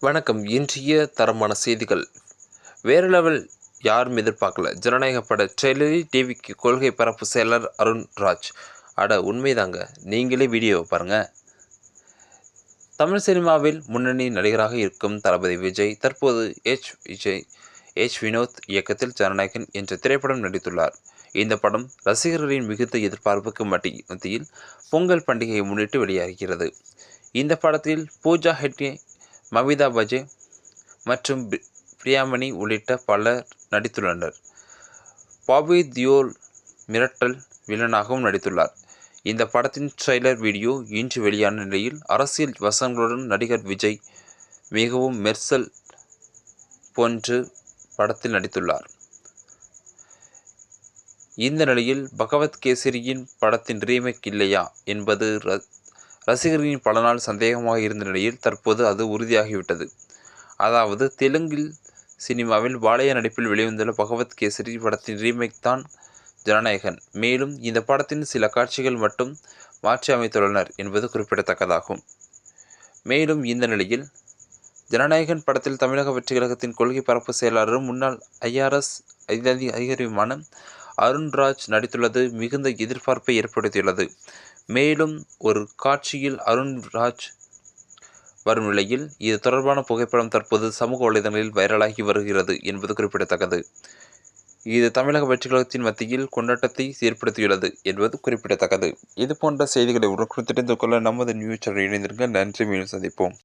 வணக்கம். இன்றைய தரமான செய்திகள். வேறு லெவல் யாரும் எதிர்பார்க்கல. ஜனநாயக பட ட்ரெய்லரி டிவிக்கு கொள்கை பரப்பு செயலர் அருண்ராஜ் அட உண்மைதாங்க. நீங்களே வீடியோவை பாருங்கள் தமிழ் சினிமாவில் முன்னணி நடிகராக இருக்கும் தளபதி விஜய் தற்போது எச். விஜய் எச். வினோத் இயக்கத்தில் ஜனநாயகன் என்ற திரைப்படம் நடித்துள்ளார். இந்த படம் ரசிகர்களின் மிகுந்த எதிர்பார்ப்புக்கு மட்டும் மத்தியில் பொங்கல் பண்டிகையை முன்னிட்டு வெளியாகிறது. இந்த படத்தில் பூஜா ஹெட்கே மமிதா பஜே மற்றும் பிரியாமணி உள்ளிட்ட பலர் நடித்துள்ளனர். பாபி தியோல் மிரட்டல் வில்லனாகவும் நடித்துள்ளார். இந்த படத்தின் ட்ரெய்லர் வீடியோ இன்று வெளியான நிலையில் அரசியல் வசங்களுடன் நடிகர் விஜய் மிகவும் மெர்சல் போன்று படத்தில் நடித்துள்ளார். இந்த நிலையில் பகவத் கேசரியின் படத்தின் ரீமேக் இல்லையா என்பது ர- ரசிகர்களின் பல நாள் சந்தேகமாக இருந்த நிலையில் தற்போது அது உறுதியாகிவிட்டது. அதாவது தெலுங்கில் சினிமாவில் பாலைய நடிப்பில் வெளிவந்துள்ள பகவத் கேசரி படத்தின் ரீமேக் தான் ஜனநாயகன். மேலும் இந்த படத்தின் சில காட்சிகள் மட்டும் மாற்றி அமைத்துள்ளனர் என்பது குறிப்பிடத்தக்கதாகும். மேலும் இந்த நிலையில் ஜனநாயகன் படத்தில் தமிழக வெற்றி கழகத்தின் கொள்கை பரப்பு செயலாளரும் முன்னாள் ஐஆர்எஸ் அதிகாரியுமான அருண்ராஜ் நடித்துள்ளது மிகுந்த எதிர்பார்ப்பை ஏற்படுத்தியுள்ளது. மேலும் ஒரு காட்சியில் அருண்ராஜ் வரும் நிலையில் இது தொடர்பான புகைப்படம் தற்போது சமூக வலைதளங்களில் வைரலாகி வருகிறது என்பது குறிப்பிடத்தக்கது. இது தமிழக வெற்றிக்கழகத்தின் மத்தியில் கொண்டாட்டத்தை ஏற்படுத்தியுள்ளது என்பது குறிப்பிடத்தக்கது. இது போன்ற செய்திகளை உடனுக்குடன் தெரிந்து கொள்ள நமது நியூஸ் சேனல் இணைந்திருங்க நன்றி. மீண்டும் சந்திப்போம்.